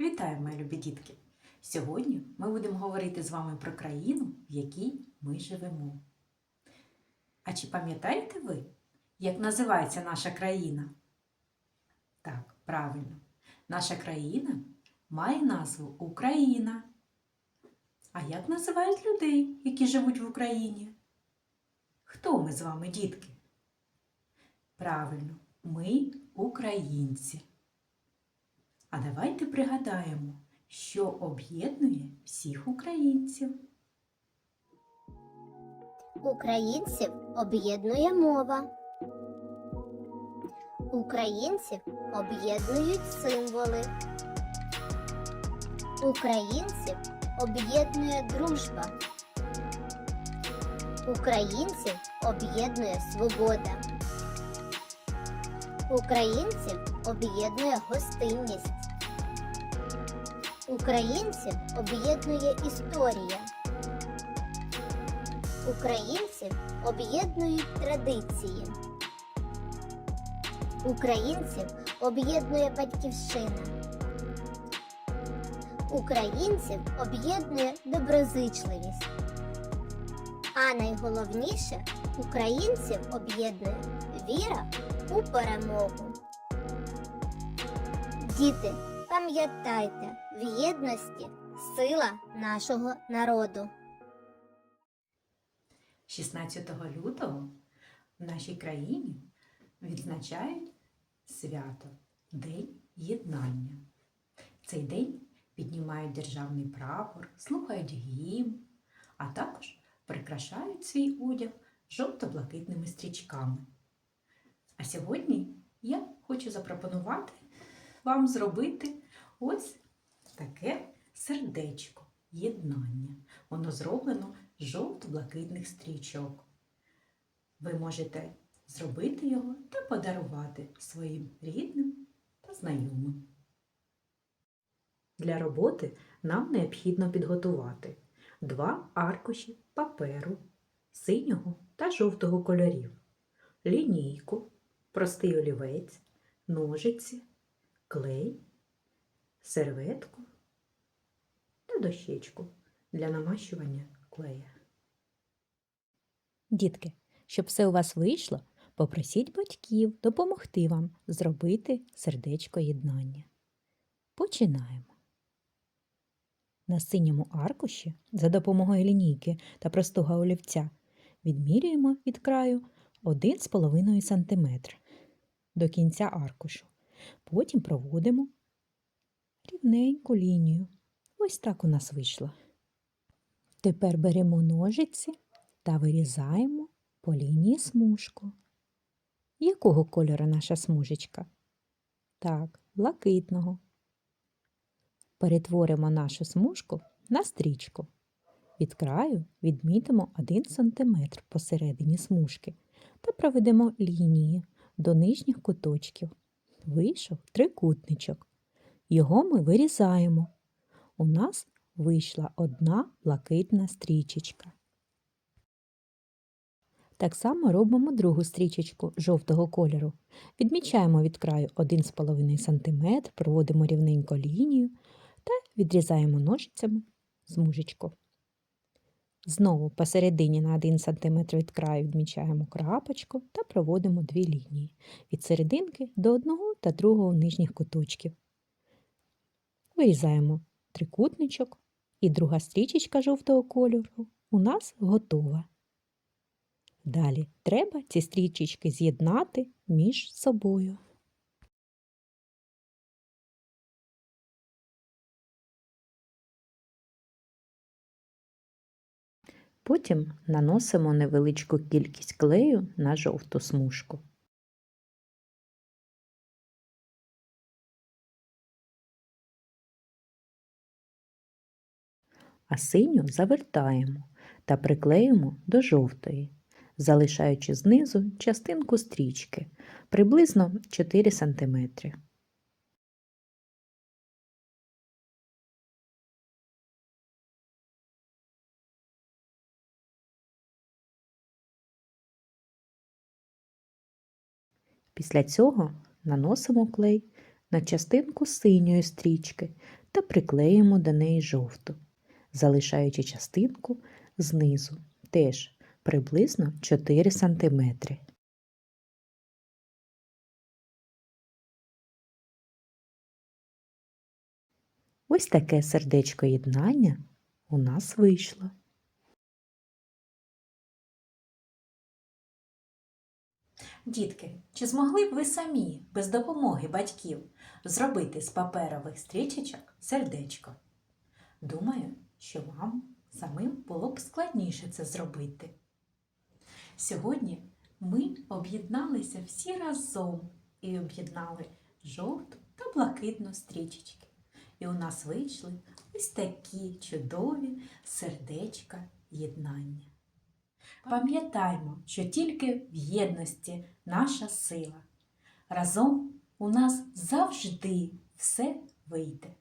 Вітаю, мої любі дітки! Сьогодні ми будемо говорити з вами про країну, в якій ми живемо. А чи пам'ятаєте ви, як називається наша країна? Так, правильно. Наша країна має назву Україна. А як називають людей, які живуть в Україні? Хто ми з вами, дітки? Правильно, ми українці. А давайте пригадаємо, що об'єднує всіх українців. Українців об'єднує мова. Українців об'єднують символи. Українців об'єднує дружба. Українців об'єднує свобода. Українців об'єднує гостинність. Українців об'єднує історія. Українців об'єднують традиції. Українців об'єднує батьківщина. Українців об'єднує доброзичливість. А найголовніше українців об'єднує віра у перемогу. Діти, пам'ятайте, в єдності сила нашого народу. 16 лютого в нашій країні відзначають свято День єднання. Цей день піднімають державний прапор, слухають гімн, а також прикрашають свій одяг жовто-блакитними стрічками. А сьогодні я хочу запропонувати вам зробити ось таке сердечко єднання. Воно зроблено з жовто-блакитних стрічок. Ви можете зробити його та подарувати своїм рідним та знайомим. Для роботи нам необхідно підготувати два аркуші паперу синього та жовтого кольорів, лінійку, простий олівець, ножиці, клей, серветку та дощечку для намащування клея. Дітки, щоб все у вас вийшло, попросіть батьків допомогти вам зробити сердечко єднання. Починаємо. На синьому аркуші за допомогою лінійки та простого олівця відмірюємо від краю 1,5 см до кінця аркушу. Потім проводимо рівненьку лінію. Ось так у нас вийшло. Тепер беремо ножиці та вирізаємо по лінії смужку. Якого кольору наша смужечка? Так, блакитного. Перетворимо нашу смужку на стрічку. Від краю відмітимо 1 см посередині смужки та проведемо лінії до нижніх куточків. Вийшов трикутничок. Його ми вирізаємо. У нас вийшла одна блакитна стрічечка. Так само робимо другу стрічечку жовтого кольору. Відмічаємо від краю 1,5 см, проводимо рівненько лінію та відрізаємо ножицями смужечку. Знову посередині на 1 см від краю відмічаємо крапочку та проводимо дві лінії від серединки до одного та другого нижніх куточків. Вирізаємо трикутничок і друга стрічечка жовтого кольору у нас готова. Далі треба ці стрічечки з'єднати між собою. Потім наносимо невеличку кількість клею на жовту смужку. А синю завертаємо та приклеїмо до жовтої, залишаючи знизу частинку стрічки приблизно 4 см. Після цього наносимо клей на частинку синьої стрічки та приклеїмо до неї жовту, залишаючи частинку знизу, теж приблизно 4 см. Ось таке сердечко єднання у нас вийшло. Дітки, чи змогли б ви самі без допомоги батьків зробити з паперових стрічечок сердечко? Думаю, що вам самим було б складніше це зробити. Сьогодні ми об'єдналися всі разом і об'єднали жовту та блакитну стрічечки. І у нас вийшли ось такі чудові сердечка єднання. Пам'ятаймо, що тільки в єдності наша сила. Разом у нас завжди все вийде.